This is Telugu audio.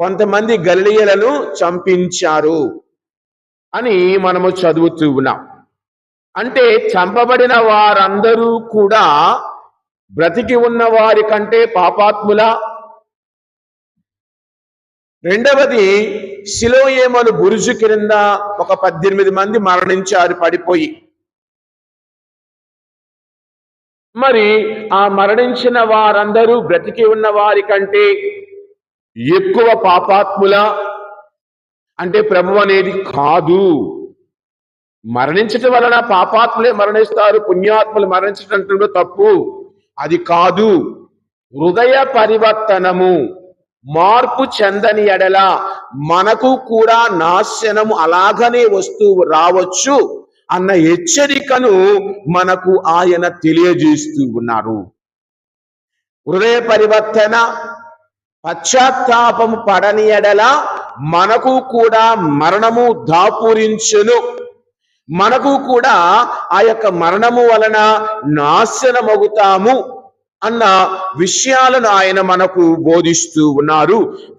కొంతమంది గలియలను చంపించారు అని మనము చదువుతూ ఉన్నాం. అంటే చంపబడిన వారందరూ కూడా బ్రతికి ఉన్న వారి కంటే పాపాత్ముల. రెండవది శిలోయేమను బురుజు క్రింద ఒక పద్దెనిమిది మంది మరణించారు పడిపోయి. మరి ఆ మరణించిన వారందరూ బ్రతికి ఉన్న వారి కంటే ఎక్కువ పాపాత్ముల అంటే ప్రభు అనేది కాదు. మరణించటం వలన పాపాత్ములే మరణిస్తారు పుణ్యాత్ములు మరణించటం తప్పు. అది కాదు. హృదయ పరివర్తనము మార్పు చెందని ఎడల మనకు కూడా నాశనము అలాగనే వస్తూ రావచ్చు అన్న హెచ్చరికను మనకు ఆయన తెలియజేస్తూ ఉన్నారు. హృదయ పరివర్తన పశ్చాత్తాపము పడని ఎడల మనకు కూడా మరణము దాపురించును. మనకు కూడా ఆ యొక్క మరణము వలన నాశనమగుతాము అన్న విషయాలను ఆయన మనకు బోధిస్తూ ఉన్నారు.